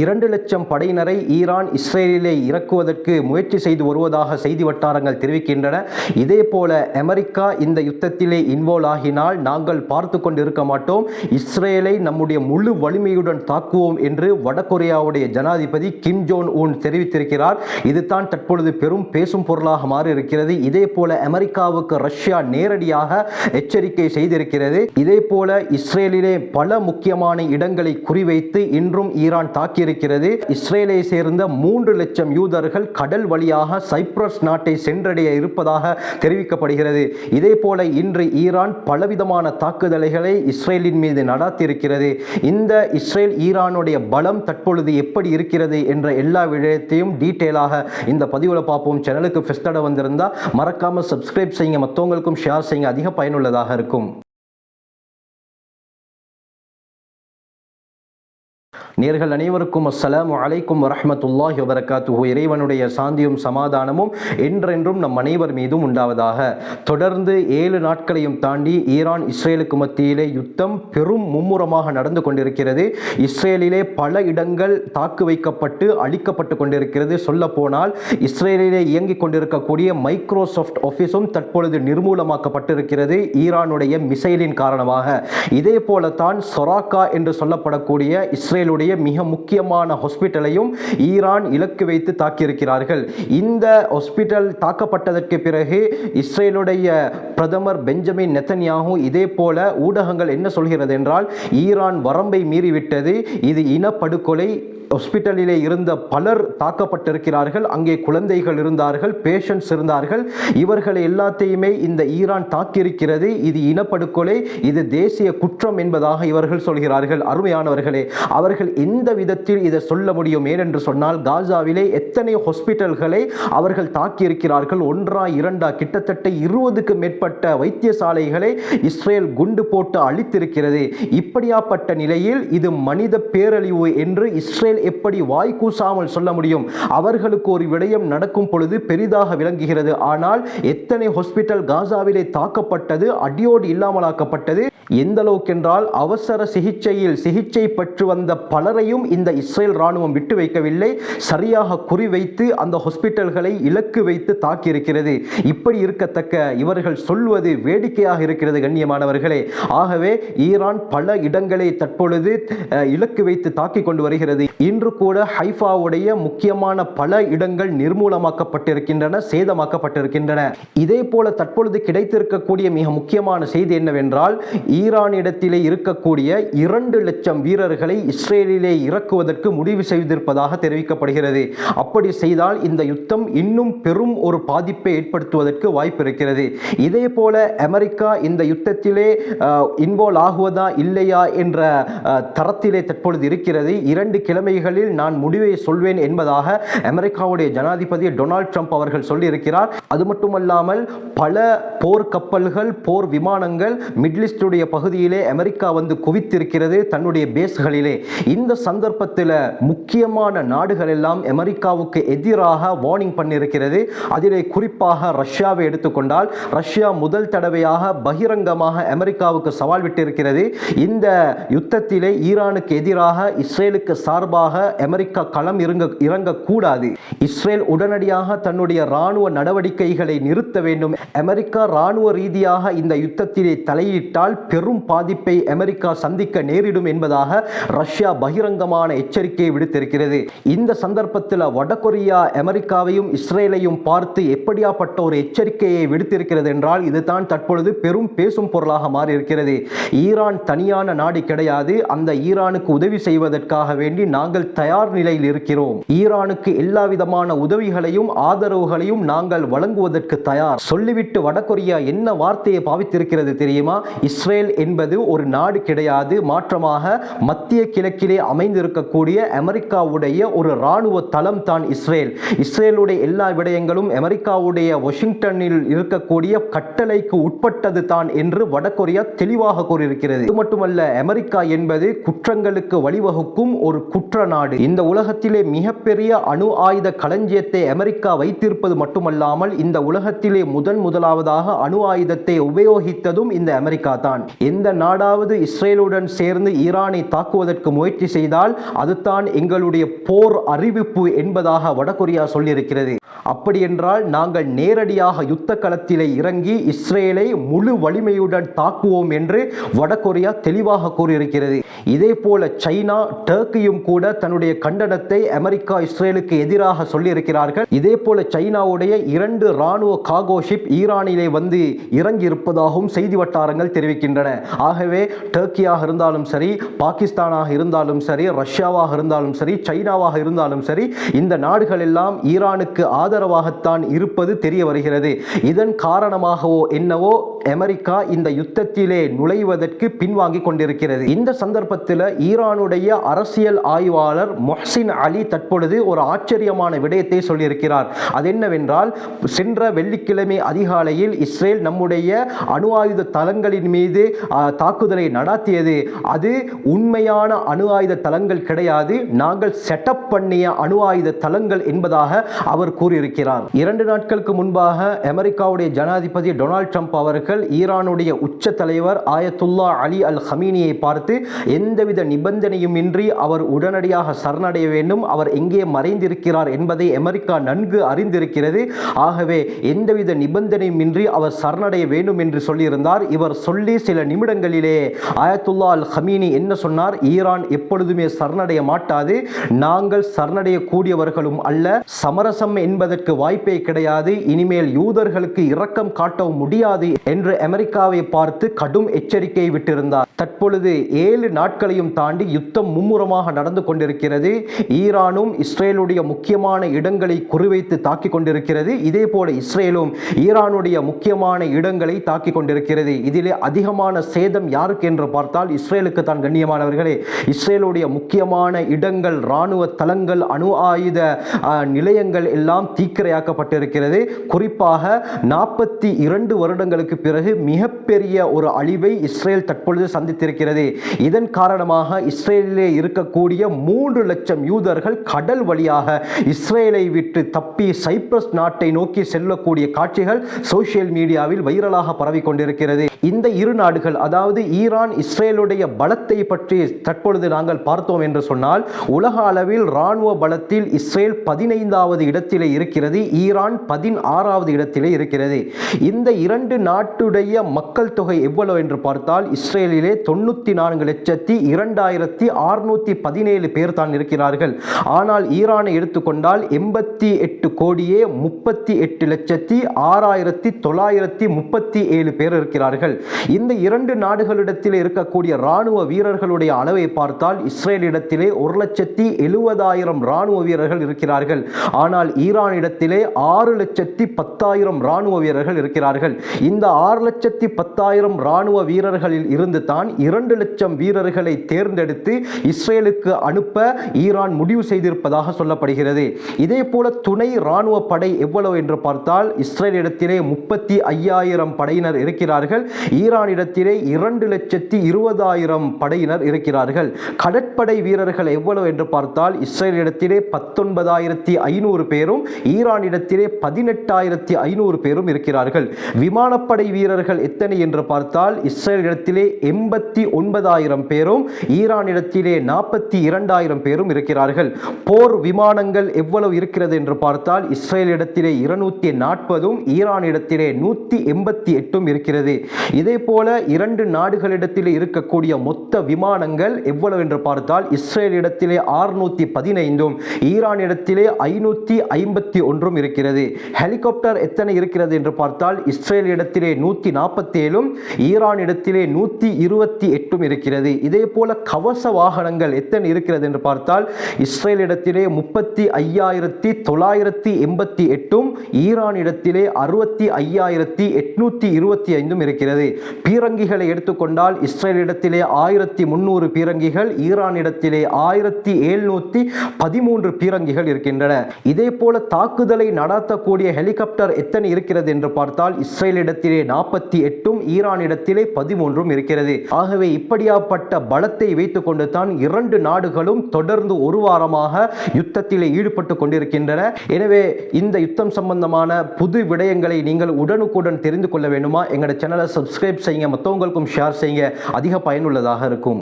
இரண்டு லட்சம் படையினரை ஈரான் இஸ்ரேலிலே இறக்குவதற்கு முயற்சி செய்து வருவதாக செய்தி வட்டாரங்கள் தெரிவிக்கின்றன. இதே போல அமெரிக்கா இந்த யுத்தத்திலே இன்வால்வ் ஆகினால் நாங்கள் பார்த்து கொண்டு இருக்க மாட்டோம். இஸ்ரேலை நம்முடைய முழு வலிமையுடன் தாக்குவோம் என்று வடகொரியாவுடைய ஜனாதிபதி கிம் ஜோன் உன் தெரிவித்திருக்கிறார். இதுதான் தற்பொழுது பெரும் பேசும் பொருளாக மாறி இருக்கிறது இதே போல அமெரிக்காவுக்கு ரஷ்யா நேரடியாக எச்சரிக்கை செய்திருக்கிறது. இதே போல இஸ்ரேலிலே பல முக்கியமான இடங்களை குறிவைத்து இன்றும் ஈரான் கூறியிருக்கிறது இஸ்ரேலை சேர்ந்த மூன்று லட்சம் யூதர்கள் கடல் வழியாக சைப்ரஸ் நாட்டை சென்றடைய இருப்பதாக தெரிவிக்கப்படுகிறது. இதே போல இன்று ஈரான் பலவிதமான தாக்குதல்களை இஸ்ரேலின் மீது நடாத்தியிருக்கிறது இந்த இஸ்ரேல் ஈரானுடைய பலம் தற்பொழுது எப்படி இருக்கிறது என்ற எல்லா விடயத்தையும் டீட்டெயிலாக இந்த பதிவில் பார்ப்போம். சேனலுக்கு ஃபெஸ்டட வந்திருந்தால் மறக்காம சப்ஸ்கிரைப் செய்யுங்க. மற்றவங்களுக்கும் ஷேர் செய்யுங்க. அதிக பயனுள்ளதாக இருக்கும். நேர்கள் அனைவருக்கும் அஸ்ஸலாம் அலைக்கும் வரமத்துல்லாஹி வபரகாத்துஹு. இறைவனுடைய சாந்தியும் சமாதானமும் என்றென்றும் நம் அனைவர் மீதும் உண்டாவதாக. தொடர்ந்து ஏழு நாட்களையும் தாண்டி ஈரான் இஸ்ரேலுக்கு மத்தியிலே யுத்தம் பெரும் மும்முரமாக நடந்து கொண்டிருக்கிறது. இஸ்ரேலிலே பல இடங்கள் தாக்கு வைக்கப்பட்டு அழிக்கப்பட்டு கொண்டிருக்கிறது. சொல்ல போனால் இஸ்ரேலிலே இயங்கிக் கொண்டிருக்கக்கூடிய மைக்ரோசாஃப்ட் ஆஃபீஸும் தற்பொழுது நிர்மூலமாக்கப்பட்டிருக்கிறது ஈரானுடைய மிசைலின் காரணமாக. இதே போலத்தான் சொராக்கா என்று சொல்லப்படக்கூடிய இஸ்ரேலுடைய மிக முக்கியமான ஹாஸ்பிட்டலையும் ஈரான் இலக்கு வைத்து தாக்கியிருக்கிறார்கள். இந்த ஹாஸ்பிட்டல் தாக்கப்பட்டதற்கு பிறகு இஸ்ரேலுடைய பிரதமர் பெஞ்சமின் நெத்தன்யாகு இதே போல ஊடகங்கள் என்ன சொல்கிறது என்றால் ஈரான் வரம்பை மீறிவிட்டது. இது இனப்படுகொலை ஹாஸ்பிட்டலிலே இருந்த பலர் தாக்கப்பட்டிருக்கிறார்கள். அங்கே குழந்தைகள் இருந்தார்கள் பேஷண்ட்ஸ் இருந்தார்கள். இவர்களை எல்லாத்தையுமே இந்த ஈரான் தாக்கியிருக்கிறது. இது இனப்படுகொலை இது தேசிய குற்றம் என்பதாக இவர்கள் சொல்கிறார்கள். அருமையானவர்களே அவர்கள் எந்த விதத்தில் இதை சொல்ல முடியும் ஏனென்று சொன்னால் காசாவிலே எத்தனை ஹாஸ்பிட்டல்களை அவர்கள் தாக்கியிருக்கிறார்கள். ஒன்றா இரண்டா கிட்டத்தட்ட இருபதுக்கு மேற்பட்ட வைத்தியசாலைகளை இஸ்ரேல் குண்டு போட்டு அழித்திருக்கிறது. இப்படியாப்பட்ட நிலையில் இது மனித பேரழிவு என்று இஸ்ரேல் எப்படி வாய் கூசாமல் சொல்ல முடியும்? அவர்களுக்கு ஒரு விடயம் நடக்கும் பொழுது பெரிதாக விளங்குகிறது. ஆனால் எத்தனை ஹாஸ்பிட்டல் காசாவிலே தாக்கப்பட்டது அடியோடு இல்லாமலாக்கப்பட்டது? எந்த என்றால் அவசர சிகிச்சையில் சிகிச்சை பெற்று வந்த பலரையும் இந்த இஸ்ரேல் ராணுவம் விட்டு வைக்கவில்லை. சரியாக குறிவைத்து அந்த ஹாஸ்பிட்டல்களை இலக்கு வைத்து தாக்கியிருக்கிறது. இப்படி இருக்கத்தக்க இவர்கள் சொல்வது வேடிக்கையாக இருக்கிறது கண்ணியமானவர்களே. ஆகவே ஈரான் பல இடங்களை தற்பொழுது இலக்கு வைத்து தாக்கிக் கொண்டு வருகிறது. இன்று கூட ஹைஃபாவுடைய முக்கியமான பல இடங்கள் நிர்மூலமாக்கப்பட்டிருக்கின்றன சேதமாக்கப்பட்டிருக்கின்றன. இதே போல தற்பொழுது கிடைத்திருக்கக்கூடிய மிக முக்கியமான செய்தி என்னவென்றால் ஈரானிடத்திலே இருக்கக்கூடிய இரண்டு லட்சம் வீரர்களை இஸ்ரேலிலே இறக்குவதற்கு முடிவு செய்திருப்பதாக தெரிவிக்கப்படுகிறது. அப்படி செய்தால் இந்த யுத்தம் இன்னும் பெரும் ஒரு பாதிப்பை ஏற்படுத்துவதற்கு வாய்ப்பு இருக்கிறது. இதே போல அமெரிக்கா இந்த யுத்தத்திலே இன்வால்வ் ஆகுவதா இல்லையா என்ற தரத்திலே தற்பொழுது இருக்கிறது. இரண்டு கிழமைகளில் நான் முடிவை சொல்வேன் என்பதாக அமெரிக்காவுடைய ஜனாதிபதி டொனால்ட் ட்ரம்ப் அவர்கள் சொல்லியிருக்கிறார். அது மட்டுமல்லாமல் பல போர் கப்பல்கள் போர் விமானங்கள் மிட்லிஸ்டுடைய பகுதியிலே அமெரிக்கா வந்து குவித்திருக்கிறது தன்னுடைய பேஸ்களிலே. இந்த சந்தர்ப்பத்தில் முக்கியமான நாடுகள் எல்லாம் அமெரிக்காவுக்கு எதிராக வார்னிங் பண்ணியிருக்கிறது. அதிலே குறிப்பாக ரஷ்யாவை எடுத்துக்கொண்டால் ரஷ்யா முதல் தடவையாக பகிரங்கமாக அமெரிக்காவுக்கு சவால் விட்டிருக்கிறது. இந்த யுத்தத்திலே ஈரானுக்கு எதிராக இஸ்ரேலுக்கு சார்பாக அமெரிக்கா களம் இறங்க இறங்கக்கூடாது. இஸ்ரேல் உடனடியாக தன்னுடைய ராணுவ நடவடிக்கைகளை நிறுத்த வேண்டும். அமெரிக்கா ராணுவ ரீதியாக இந்த யுத்தத்திலே தலையிட்டால் பெரும் பாதிப்பை அமெரிக்கா சந்திக்க நேரிடும் என்பதாக ரஷ்யா பகிரங்கமான எச்சரிக்கையை விடுத்திருக்கிறது. இந்த சந்தர்ப்பத்தில் வடகொரியா அமெரிக்காவையும் இஸ்ரேலையும் பார்த்து எப்படியாப்பட்ட ஒரு எச்சரிக்கையை விடுத்திருக்கிறது என்றால் இதுதான் தற்பொழுது பெரும் பேசும் பொருளாக மாறியிருக்கிறது. ஈரான் தனியான நாடு கிடையாது. அந்த ஈரானுக்கு உதவி செய்வதற்காக வேண்டி நாங்கள் தயார் நிலையில் இருக்கிறோம். ஈரானுக்கு எல்லா விதமான உதவிகளையும் ஆதரவுகளையும் நாங்கள் வழங்குவதற்கு தயார். சொல்லிவிட்டு வடகொரியா என்ன வார்த்தையை பாவித்திருக்கிறது தெரியுமா? இஸ்ரேல் என்பது ஒரு நாடு கிடையாது. மாற்றமாக மத்திய கிழக்கிலே அமைந்திருக்கக்கூடிய அமெரிக்காவுடைய ஒரு இராணுவ தளம் தான் இஸ்ரேல். இஸ்ரேலுடைய எல்லா விடயங்களும் அமெரிக்காவுடைய வாஷிங்டனில் இருக்கக்கூடிய கட்டளைக்கு உட்பட்டது தான் என்று வடகொரியா தெளிவாக கூறியிருக்கிறது. இது மட்டுமல்ல அமெரிக்கா என்பது குற்றங்களுக்கு வழிவகுக்கும் ஒரு குற்ற நாடு. இந்த உலகத்திலே மிகப்பெரிய அணு ஆயுத களஞ்சியத்தை அமெரிக்கா வைத்திருப்பது மட்டுமல்லாமல் இந்த உலகத்திலே முதன் முதலாவதாக அணு ஆயுதத்தை உபயோகித்ததும் இந்த அமெரிக்கா தான். எந்த நாடாவது இஸ்ரேலுடன் சேர்ந்து ஈரானை தாக்குவதற்கு முயற்சி செய்தால் அதுதான் எங்களுடைய போர் அறிவிப்பு என்பதாக வடகொரியா சொல்லியிருக்கிறது. அப்படி என்றால் நாங்கள் நேரடியாக யுத்த களத்திலே இறங்கி இஸ்ரேலை முழு வலிமையுடன் தாக்குவோம் என்று வடகொரியா தெளிவாக கூறியிருக்கிறது. இதே போல சைனா டர்க்கியும் கூட தன்னுடைய கண்டனத்தை அமெரிக்கா இஸ்ரேலுக்கு எதிராக சொல்லியிருக்கிறார்கள். இதே போல சைனாவுடைய இரண்டு ராணுவ காகோ ஷிப் ஈரானிலே வந்து இறங்கி இருப்பதாகவும் செய்தி வட்டாரங்கள் தெரிவிக்கின்றன. ஆகவே டர்க்கியாக இருந்தாலும் சரி பாகிஸ்தானாக இருந்தாலும் சரி ரஷ்யாவாக இருந்தாலும் சரி சைனாவாக இருந்தாலும் சரி இந்த நாடுகள் எல்லாம் ஈரானுக்கு ஆதரவாகத்தான் இருப்பது தெரிய வருகிறது. இதன் காரணமாகவோ என்னவோ அமெரிக்கா இந்த யுத்தத்திலே நுழைவதற்கு பின்வாங்கி கொண்டிருக்கிறது. இந்த சந்தர்ப்பத்தில் ஈரானுடைய அரசியல் ஆய்வாளர் மொஹ்சின் அலி தற்பொழுது ஒரு ஆச்சரியமான விடயத்தை சொல்லியிருக்கிறார். அது என்னவென்றால் சென்ற வெள்ளிக்கிழமை அதிகாலையில் இஸ்ரேல் நம்முடைய அணு ஆயுத தளங்களின் மீது தாக்குதலை நடாத்தியது. அது உண்மையான அணு ஆயுத தளங்கள் கிடையாது. நாங்கள் செட்டப் பண்ணிய அணு ஆயுத தளங்கள் என்பதாக அவர் கூறியிருக்கிறார். இரண்டு நாட்களுக்கு முன்பாக அமெரிக்காவுடைய ஜனாதிபதி டொனால்ட் ட்ரம்ப் அவர்கள் ஈரானுடைய உச்ச தலைவர் ஆயத்துல்லா அலி அல் ஹமீனியை பார்த்து எந்தவித நிபந்தனையும் இன்றி அவர் உடனடியாக சரணடைய வேண்டும். அவர் எங்கே மறைந்திருக்கிறார் என்பதை அமெரிக்கா நன்கு அறிந்திருக்கிறது. ஆகவே எந்தவித நிபந்தனையும் இன்றி அவர் சரணடைய வேண்டும் என்று சொல்லியிருந்தார். இவர் சொல்லி சில சில நிமிடங்களிலே ஆயத்துல்லா அல் ஹமீனி என்ன சொன்னார்? ஈரான் எப்பொழுதுமே சரணடைய மாட்டாது. நாங்கள் சரணடைய கூடியவர்களும் அல்ல. சமரசம் என்பதற்கு வாய்ப்பே கிடையாது. இனிமேல் யூதர்களுக்கு இரக்கம் காட்டவும் முடியாது என்று அமெரிக்காவை பார்த்து கடும் எச்சரிக்கை விட்டிருந்தார். தற்பொழுது ஏழு நாட்களையும் தாண்டி யுத்தம் மும்முரமாக நடந்து கொண்டிருக்கிறது. ஈரானும் இஸ்ரேலுடைய முக்கியமான இடங்களை குறிவைத்து தாக்கிக் கொண்டிருக்கிறது. இதே போல இஸ்ரேலும் ஈரானுடைய முக்கியமான இடங்களை தாக்கிக் கொண்டிருக்கிறது. இதிலே அதிகமாக முக்கியமான சேதம் யாருக்கு என்று பார்த்தால் இஸ்ரேலுக்கு தான் கண்ணியமானவர்களே. இஸ்ரேலுடைய முக்கியமான இடங்கள் இராணுவ தளங்கள் அணு ஆயுத நிலையங்கள் எல்லாம் தீக்கிரையாக்கப்பட்டிருக்கிறது. குறிப்பாக நாற்பத்தி இரண்டு வருடங்களுக்கு பிறகு மிகப்பெரிய ஒரு அழிவை இஸ்ரேல் தற்பொழுது சந்தித்திருக்கிறது. இதன் காரணமாக இஸ்ரேலிலே இருக்கக்கூடிய மூன்று லட்சம் யூதர்கள் கடல் வழியாக இஸ்ரேலை விட்டு தப்பி சைப்ரஸ் நாட்டை நோக்கி செல்லக்கூடிய காட்சிகள் சோசியல் மீடியாவில் வைரலாக பரவிக் கொண்டிருக்கிறது இந்த இரு நாடு நாடுகள் அதாவது ஈரான் இஸ்ரேலுடைய பலத்தை பற்றி தற்பொழுது நாங்கள் பார்த்தோம் என்று சொன்னால் உலக அளவில் இராணுவ பலத்தில் இஸ்ரேல் பதினைந்தாவது இடத்திலே இருக்கிறது ஈரான் பதினாறாவது இடத்திலே இருக்கிறது. இந்த இரண்டு நாட்டுடைய மக்கள் தொகை எவ்வளவு என்று பார்த்தால் இஸ்ரேலிலே தொண்ணூத்தி நான்கு லட்சத்தி இரண்டாயிரத்தி அறுநூத்தி பதினேழு பேர் தான் இருக்கிறார்கள். ஆனால் ஈரானை எடுத்துக்கொண்டால் எண்பத்தி எட்டு கோடியே முப்பத்தி எட்டு லட்சத்தி ஆறாயிரத்தி தொள்ளாயிரத்தி முப்பத்தி ஏழு பேர் இருக்கிறார்கள். இந்த இரண்டு நாடுகளிடத்தில் இருக்கக்கூடிய இராணுவ வீரர்களுடைய அளவை பார்த்தால் இஸ்ரேலிடத்திலே ஒரு லட்சத்தி எழுபதாயிரம் இராணுவ வீரர்கள் இருக்கிறார்கள். ஆனால் ஈரானிடத்திலே ஆறு லட்சத்தி பத்தாயிரம் இராணுவ வீரர்கள் இருக்கிறார்கள். இந்த ஆறு லட்சத்தி பத்தாயிரம் இராணுவ வீரர்களில் இருந்து தான் இரண்டு லட்சம் வீரர்களை தேர்ந்தெடுத்து இஸ்ரேலுக்கு அனுப்ப ஈரான் முடிவு செய்திருப்பதாக சொல்லப்படுகிறது. இதே போல துணை ராணுவ படை எவ்வளவு என்று பார்த்தால் இஸ்ரேலிடத்திலே முப்பத்தி ஐயாயிரம் படையினர் இருக்கிறார்கள். ஈரானிடத்திலே இரண்டு லட்சத்தி இருபதாயிரம் படையினர் இருக்கிறார்கள். கடற்படை வீரர்கள் எவ்வளவு என்று பார்த்தால் இஸ்ரேலிடத்திலே பத்தொன்பதாயிரத்தி ஐநூறு பேரும் ஈரானிடத்திலே பதினெட்டாயிரத்தி ஐநூறு பேரும் இருக்கிறார்கள். விமானப்படை வீரர்கள் எத்தனை என்று பார்த்தால் இஸ்ரேலிடத்திலே எண்பத்தி ஒன்பதாயிரம் பேரும் ஈரானிடத்திலே நாற்பத்தி இரண்டாயிரம் பேரும் இருக்கிறார்கள். போர் விமானங்கள் எவ்வளவு இருக்கிறது என்று பார்த்தால் இஸ்ரேலிடத்திலே இருநூத்தி நாற்பதும் ஈரானிடத்திலே நூற்றி எண்பத்தி எட்டும் இருக்கிறது. இதே போல இரண்டு நாடுகளிடத்திலே இருக்கக்கூடிய மொத்த விமானங்கள் எவ்வளவு என்று பார்த்தால் இஸ்ரேல் இடத்திலே ஆறுநூத்தி பதினைந்தும் ஈரான் இடத்திலே ஐநூத்தி ஐம்பத்தி ஒன்றும் இருக்கிறது. ஹெலிகாப்டர் எத்தனை இருக்கிறது என்று பார்த்தால் இஸ்ரேல் இடத்திலே நூத்தி நாற்பத்தி ஏழும் நாற்பத்தேழும் ஈரானிடத்திலே நூத்தி இருபத்தி எட்டும் இருக்கிறது. இதே போல கவச வாகனங்கள் எத்தனை இருக்கிறது என்று பார்த்தால் இஸ்ரேல் இடத்திலே முப்பத்தி ஐயாயிரத்தி தொள்ளாயிரத்தி எண்பத்தி எட்டும் ஈரான் இடத்திலே அறுபத்தி ஐயாயிரத்தி எட்நூத்தி இருபத்தி ஐந்தும் இருக்கிறது பீரங்கிகளை எடுத்துக்கொண்டால் இஸ்ரேலிடத்திலே ஆயிரத்தி முன்னூறு பீரங்கிகள் ஈரானிடத்திலே ஆயிரத்தி எழுநூத்தி பதிமூன்று பீரங்கிகள் இருக்கின்றன. இதே போல தாக்குதலை நடத்தக்கூடிய ஹெலிகாப்டர் எத்தனை இருக்கிறது என்று பார்த்தால் இஸ்ரேலிடத்திலே நாற்பத்தி எட்டும் ஈரானிடத்திலே பதிமூன்றும் இருக்கிறது. ஆகவே இப்படியாப்பட்ட பலத்தை வைத்துக் கொண்டு தான் இரண்டு நாடுகளும் தொடர்ந்து ஒரு வாரமாக யுத்தத்திலே ஈடுபட்டு கொண்டிருக்கின்றன. எனவே இந்த யுத்தம் சம்பந்தமான புது விடயங்களை நீங்கள் உடனுக்குடன் தெரிந்து கொள்ள வேண்டுமா? எங்களோட சேனலை சப்ஸ்கிரைப் செய்யுங்க. மற்றவங்களுக்கும் ஷேர் செய்யுங்க அதிக பயனுள்ளதாக இருக்கும்.